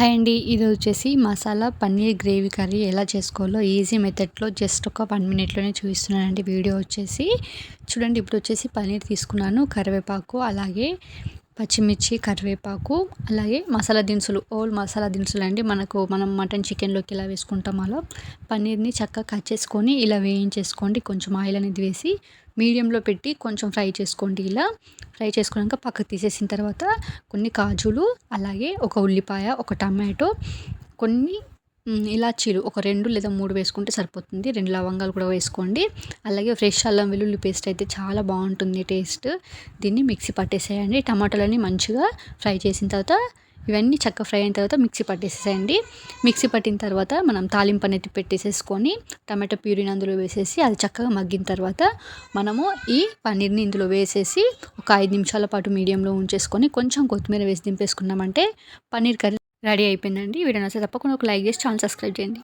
Hi అండి. ఇది వచ్చేసి మసాలా పన్నీర్ గ్రేవీ కర్రీ ఎలా చేసుకోవాలో ఈజీ మెథడ్లో జస్ట్ ఒక వన్ మినిట్లోనే చూపిస్తున్నానండి. వీడియో వచ్చేసి చూడండి ఇప్పుడు వచ్చేసి పన్నీర్ తీసుకున్నాను కరివేపాకు అలాగే పచ్చిమిర్చి కరివేపాకు అలాగే మసాలా దినుసులు ఓల్ మసాలా దినుసులు అండి. మనకు మనం మటన్ చికెన్లోకి ఇలా వేసుకుంటాం అలా. పన్నీర్ని చక్కగా కట్ చేసుకొని ఇలా వేయించేసుకోండి. కొంచెం ఆయిల్ అనేది వేసి మీడియంలో పెట్టి కొంచెం ఫ్రై చేసుకోండి ఇలా. ఫ్రై చేసుకున్నాక పక్కకు తీసేసిన తర్వాత కొన్ని కాజులు అలాగే ఒక ఉల్లిపాయ ఒక టమాటో కొన్ని ఇలాచీలు ఒక రెండు లేదా మూడు వేసుకుంటే సరిపోతుంది. రెండు లవంగాలు కూడా వేసుకోండి. అలాగే ఫ్రెష్ అల్లం వెల్లుల్లి పేస్ట్ అయితే చాలా బాగుంటుంది టేస్ట్. దీన్ని మిక్సీ పట్టేసేయండి. టమాటాలని మంచిగా ఫ్రై చేసిన తర్వాత ఇవన్నీ చక్కగా ఫ్రై అయిన తర్వాత మిక్సీ పట్టేసేయండి మిక్సీ పట్టిన తర్వాత మనం తాలింపు అనేది పెట్టేసేసుకొని టమాటో ప్యూరిని అందులో వేసేసి అది చక్కగా మగ్గిన తర్వాత మనము ఈ పన్నీర్ని ఇందులో వేసేసి ఒక ఐదు నిమిషాల పాటు మీడియంలో ఉంచేసుకొని కొంచెం కొత్తిమీర వేసి దింపేసుకున్నామంటే పన్నీర్ కర్రీ రెడీ అయిపోయిందండి. వీడియో నచ్చితే తప్పకుండా ఒక లైక్ చేసి ఛానల్ సబ్స్క్రైబ్ చేయండి.